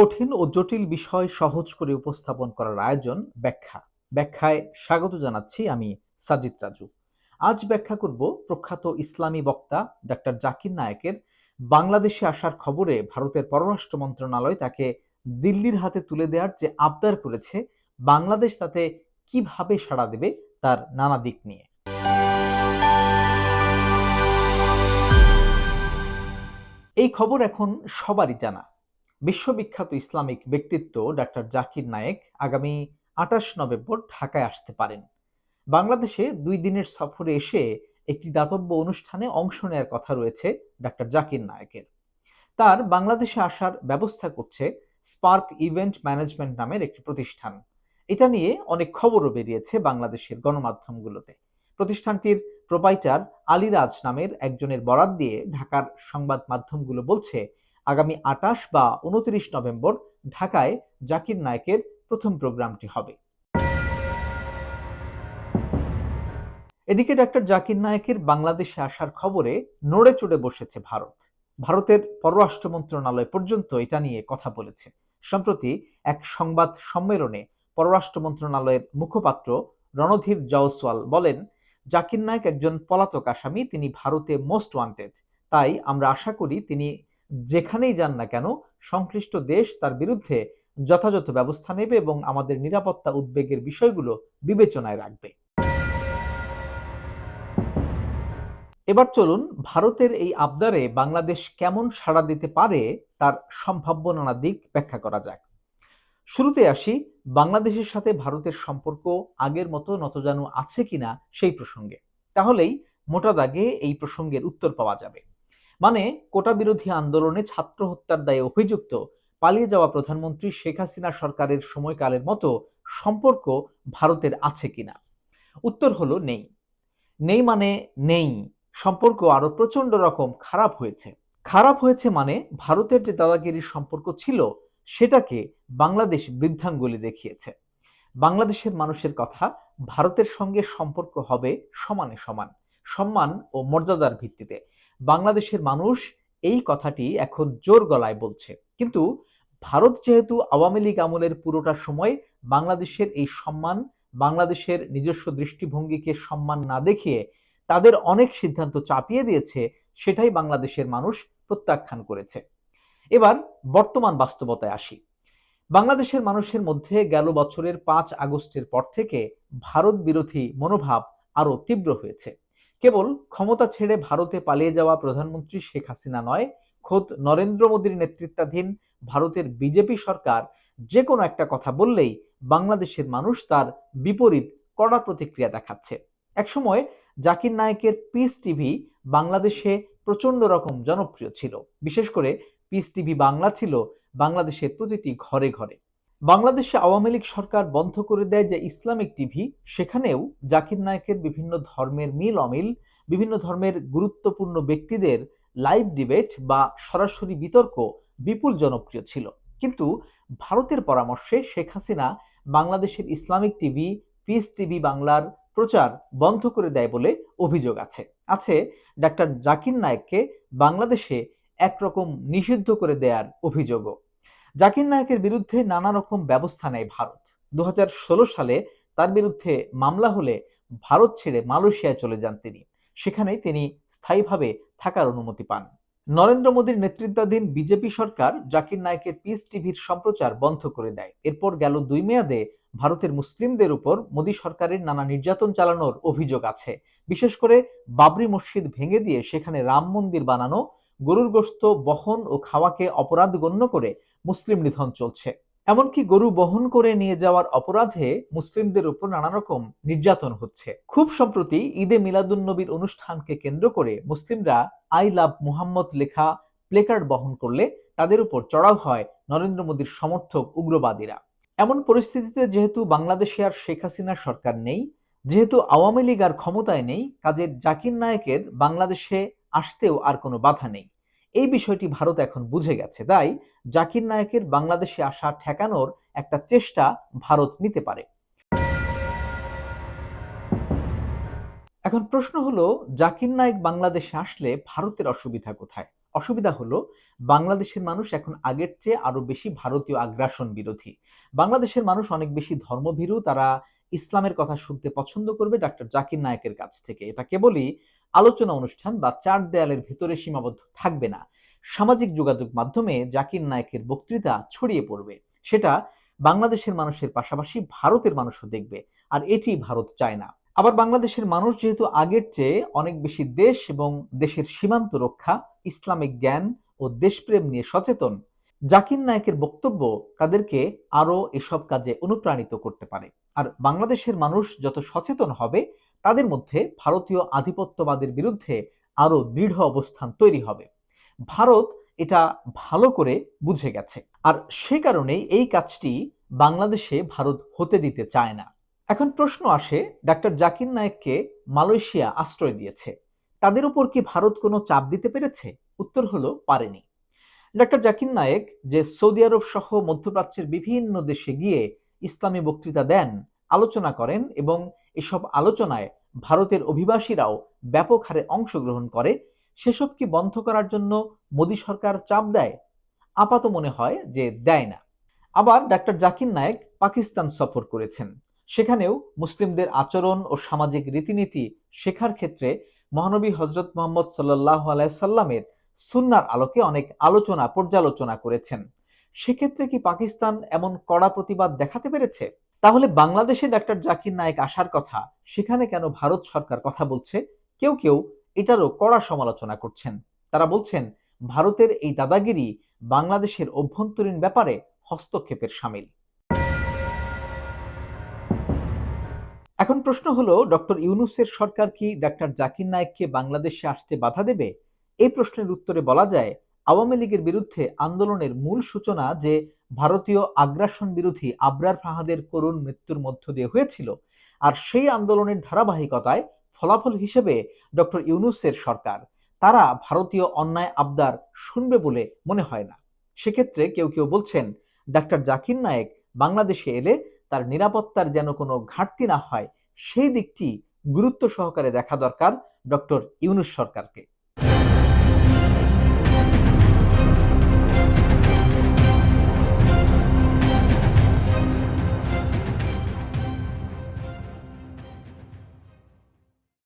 কঠিন ও জটিল বিষয় সহজ করে উপস্থাপন করার আয়োজন ব্যাখ্যা। ব্যাখ্যায় স্বাগত জানাচ্ছি আমি সাজিদ রাজু। আজ ব্যাখ্যা করব প্রখ্যাত ইসলামী বক্তা ডক্টর জাকির নায়েকের বাংলাদেশে আসার খবরে ভারতের পররাষ্ট্র মন্ত্রণালয় তাকে দিল্লির হাতে তুলে দেওয়ার যে আবদার করেছে, বাংলাদেশ তাতে কীভাবে সাড়া দেবে তার নানা দিক নিয়ে। এই খবর এখন সবারই জানা। বিশ্ববিখ্যাত ইসলামিক ব্যক্তিত্ব ডাক্তার জাকির নায়েক আগামী আঠাশ নভেম্বর ঢাকায় আসতে পারেন। বাংলাদেশে দুই দিনের সফরে এসে একটি দাতব্য অনুষ্ঠানে অংশ নেওয়ার কথা রয়েছে ডাক্তার জাকির নায়েকের। তার বাংলাদেশে আসার ব্যবস্থা করছে স্পার্ক ইভেন্ট ম্যানেজমেন্ট নামের একটি প্রতিষ্ঠান। এটা নিয়ে অনেক খবরও বেরিয়েছে বাংলাদেশের গণমাধ্যমগুলোতে। প্রতিষ্ঠানটির প্রোপাইটার আলিরাজ নামের একজনের বরাত দিয়ে ঢাকার সংবাদ মাধ্যমগুলো বলছে আগামী আটাশ বা উনত্রিশ নভেম্বর ঢাকায় জাকির নায়কের প্রথম প্রোগ্রামটি হবে। এদিকে ডাক্তার জাকির নায়কের বাংলাদেশে আসার খবরে নড়ে চড়ে বসেছে ভারত। ভারতের পররাষ্ট্র মন্ত্রণালয় পর্যন্ত এটা নিয়ে কথা বলেছে। সম্প্রতি এক সংবাদ সম্মেলনে পররাষ্ট্র মন্ত্রণালয়ের মুখপাত্র রণধীর জয়সওয়াল বলেন, জাকির নায়ক একজন পলাতক আসামি, তিনি ভারতে মোস্ট ওয়ান্টেড। তাই আমরা আশা করি তিনি যেখানেই যান না কেন, সংশ্লিষ্ট দেশ তার বিরুদ্ধে যথাযথ ব্যবস্থা নেবে এবং আমাদের নিরাপত্তা উদ্বেগের বিষয়গুলো বিবেচনায় রাখবে। এবার চলুন ভারতের এই আবদারে বাংলাদেশ কেমন সাড়া দিতে পারে তার সম্ভাব্য নানা দিক ব্যাখ্যা করা যাক। শুরুতে আসি, বাংলাদেশের সাথে ভারতের সম্পর্ক আগের মতো নতজানু আছে কিনা সেই প্রসঙ্গে। তাহলেই মোটা দাগে এই প্রসঙ্গের উত্তর পাওয়া যাবে। মানে কোটা বিরোধী আন্দোলনে ছাত্র হত্যার দায়ে অভিযুক্ত পালিয়ে যাওয়া প্রধানমন্ত্রী শেখ হাসিনা সরকারের সময়কালের মতো সম্পর্ক ভারতের আছে কিনা? উত্তর হলো নেই। নেই মানে নেই। সম্পর্ক আরও প্রচণ্ড রকম খারাপ হয়েছে। খারাপ হয়েছে মানে ভারতের যে দাদাগিরির সম্পর্ক ছিল, সেটাকে বাংলাদেশ বৃদ্ধাঙ্গুলি দেখিয়েছে। বাংলাদেশের মানুষের কথা ভারতের সঙ্গে সম্পর্ক হবে সমানে সমান। সম্মান ও মর্যাদার ভিত্তিতে। বাংলাদেশের মানুষ এই কথাটি এখন জোর গলায় বলছে। কিন্তু ভারত যেহেতু আওয়ামী লীগ আমলের পুরোটা সময় বাংলাদেশের এই সম্মান, বাংলাদেশের নিজস্ব দৃষ্টিভঙ্গিকে সম্মান না দেখিয়ে তাদের অনেক সিদ্ধান্ত চাপিয়ে দিয়েছে, সেটাই বাংলাদেশের মানুষ প্রত্যাখ্যান করেছে। এবার বর্তমান বাস্তবতায় আসি। বাংলাদেশের মানুষের মধ্যে গেল বছরের পাঁচ আগস্টের পর থেকে ভারত বিরোধী মনোভাব আরও তীব্র হয়েছে। কেবল ক্ষমতা ছেড়ে ভারতে পালিয়ে যাওয়া প্রধানমন্ত্রী শেখ হাসিনা নয়, খোদ নরেন্দ্র মোদীর নেতৃত্বাধীন ভারতের বিজেপি সরকার যে কোনো একটা কথা বললেই বাংলাদেশের মানুষ তার বিপরীত কড়া প্রতিক্রিয়া দেখাচ্ছে। একসময় জাকির নায়কের পিস টিভি বাংলাদেশে প্রচণ্ড রকম জনপ্রিয় ছিল। বিশেষ করে পিস টিভি বাংলা ছিল বাংলাদেশের প্রতিটি ঘরে ঘরে। বাংলাদেশে আওয়ামী লীগ সরকার বন্ধ করে দেয় যে ইসলামিক টিভি, সেখানেও জাকির নায়কের বিভিন্ন ধর্মের মিল অমিল, বিভিন্ন ধর্মের গুরুত্বপূর্ণ ব্যক্তিদের লাইভ ডিবেট বা সরাসরি বিতর্ক বিপুল জনপ্রিয় ছিল। কিন্তু ভারতের পরামর্শে শেখ হাসিনা বাংলাদেশের ইসলামিক টিভি পিস টিভি বাংলার প্রচার বন্ধ করে দেয় বলে অভিযোগ আছে। আছে ডাক্তার জাকির নায়েককে বাংলাদেশে একরকম নিষিদ্ধ করে দেয়ার অভিযোগও। জাকির নায়কের বিরুদ্ধে নানা রকম ব্যবস্থা নেয় ভারত। দুহাজার ষোলো সালে তার বিরুদ্ধে মামলা হলে ভারত ছেড়ে মালয়েশিয়ায় চলে যান তিনি। সেখানে তিনি স্থায়ীভাবে থাকার অনুমতি পান। নরেন্দ্র মোদীর নেতৃত্বাধীন বিজেপি সরকার জাকির নায়কের পিস টিভির সম্প্রচার বন্ধ করে দেয়। এরপর গেল দুই মেয়াদে ভারতের মুসলিমদের উপর মোদী সরকারের নানা নির্যাতন চালানোর অভিযোগ আছে। বিশেষ করে বাবরি মসজিদ ভেঙে দিয়ে সেখানে রাম মন্দির বানানো গরুর গোস্ত বহন ও খাওয়াকে অপরাধ গণ্য করে মুসলিম নিধন চলছে। এমনকি গরু বহন করে নিয়ে যাওয়ার অপরাধে মুসলিমদের উপর নানা রকম নির্যাতন হচ্ছে। খুব সম্প্রতি ঈদে মিলাদুন নবীর অনুষ্ঠানকে কেন্দ্র করে মুসলিমরা আই লাভ মুহাম্মদ লেখা প্লেকার্ড বহন করলে তাদের উপর চড়াও হয় নরেন্দ্র মোদীর সমর্থক উগ্রবাদীরা। এমন পরিস্থিতিতে যেহেতু বাংলাদেশে আর শেখ হাসিনার সরকার নেই, যেহেতু আওয়ামী লীগ আর ক্ষমতায় নেই, কাজের জাকির নায়কের বাংলাদেশে আসতেও আর কোনো বাধা নেই। এই বিষয়টি ভারত এখন বুঝে গেছে। তাই জাকির নায়কের বাংলাদেশে আসা ঠেকানোর একটা চেষ্টা ভারত নিতে পারে। এখন প্রশ্ন হলো, জাকির নায়ক বাংলাদেশে আসলে ভারতের অসুবিধা কোথায়? অসুবিধা হলো, বাংলাদেশের মানুষ এখন আগের চেয়ে আরও বেশি ভারতীয় আগ্রাসন বিরোধী। বাংলাদেশের মানুষ অনেক বেশি ধর্মভীরু, তারা ইসলামের কথা শুনতে পছন্দ করবে ডাক্তার জাকির নায়কের কাছ থেকে। এটা কেবলই আলোচনা অনুষ্ঠান বা চার দেয়ালের ভেতরে সীমাবদ্ধ থাকবে না। সামাজিক যোগাযোগ মাধ্যমে জাকির নায়েকের বক্তৃতা ছড়িয়ে পড়বে। সেটা বাংলাদেশের মানুষের পাশাপাশি ভারতের মানুষও দেখবে, আর এটি ভারত চায় না। আবার বাংলাদেশের মানুষ যেহেতু আগের চেয়ে অনেক বেশি দেশ এবং দেশের সীমান্ত রক্ষা, ইসলামিক জ্ঞান ও দেশপ্রেম নিয়ে সচেতন, জাকির নায়েকের বক্তব্য তাদেরকে আরও এসব কাজে অনুপ্রাণিত করতে পারে। আর বাংলাদেশের মানুষ যত সচেতন হবে তাদের মধ্যে ভারতীয় আধিপত্যবাদের বিরুদ্ধে আরও দৃঢ় অবস্থান তৈরি হবে। ভারত এটা ভালো করে বুঝে গেছে। আর সে কারণেই এই কাজটি বাংলাদেশে ভারত হতে দিতে চায় না। এখন প্রশ্ন আসে, ডাক্তার জাকির নায়েককে মালয়েশিয়া আশ্রয় দিয়েছে। তাদের উপর কি ভারত কোনো চাপ দিতে পেরেছে? উত্তর হলো পারেনি। ডাক্তার জাকির নায়েক যে সৌদি আরব সহ মধ্যপ্রাচ্যের বিভিন্ন দেশে গিয়ে ইসলামী বক্তৃতা দেন, আলোচনা করেন এবং এসব আলোচনায় ভারতের অভিবাসীরাও ব্যাপক হারে অংশগ্রহণ করে। সেসব কি বন্ধ করার জন্য মোদী সরকার চাপ দেয়? আপাত মনে হয় যে দেয় না। আবার ডাক্তার জাকির নায়েক পাকিস্তান সফর করেছেন। সেখানেও মুসলিমদের আচরণ ও সামাজিক রীতিনীতি শেখার ক্ষেত্রে মহানবী হজরত মোহাম্মদ সাল্লাহ আলাইসাল্লামের সুন্নার আলোকে অনেক আলোচনা পর্যালোচনা করেছেন। সেক্ষেত্রে কি পাকিস্তান এমন কড়া প্রতিবাদ দেখাতে পেরেছে? তাহলে বাংলাদেশে ডাক্তার জাকির নায়েক আসার কথা, সেখানে কেন ভারত সরকার কথা বলছে? কেউ কেউ এটারও কড়া সমালোচনা করছেন। তারা বলছেন, ভারতের এই দাদাগিরি বাংলাদেশের অভ্যন্তরীণ ব্যাপারে হস্তক্ষেপের সামিল। এখন প্রশ্ন হলো, ডক্টর ইউনুসের সরকার কি ডাক্তার জাকির নায়েককে বাংলাদেশে আসতে বাধা দেবে? এই প্রশ্নের উত্তরে বলা যায় আওয়ামী লীগের বিরুদ্ধে আন্দোলনের মূল সূচনা যে ভারতীয় আগ্রাসন বিরোধী আবরার ফাহাদের করুণ মৃত্যুর মধ্য দিয়ে হয়েছিল, আর সেই আন্দোলনের ধারাবাহিকতায় ফলাফল হিসেবে ডক্টর ইউনুসের সরকার। তারা ভারতীয় অন্যায় আবদার শুনবে বলে মনে হয় না। সেক্ষেত্রে কেউ কেউ বলছেন, ডাক্তার জাকির নায়েক বাংলাদেশে এলে তার নিরাপত্তার যেন কোনো ঘাটতি না হয়, সেই দিকটি গুরুত্ব সহকারে দেখা দরকার ডক্টর ইউনুস সরকারকে।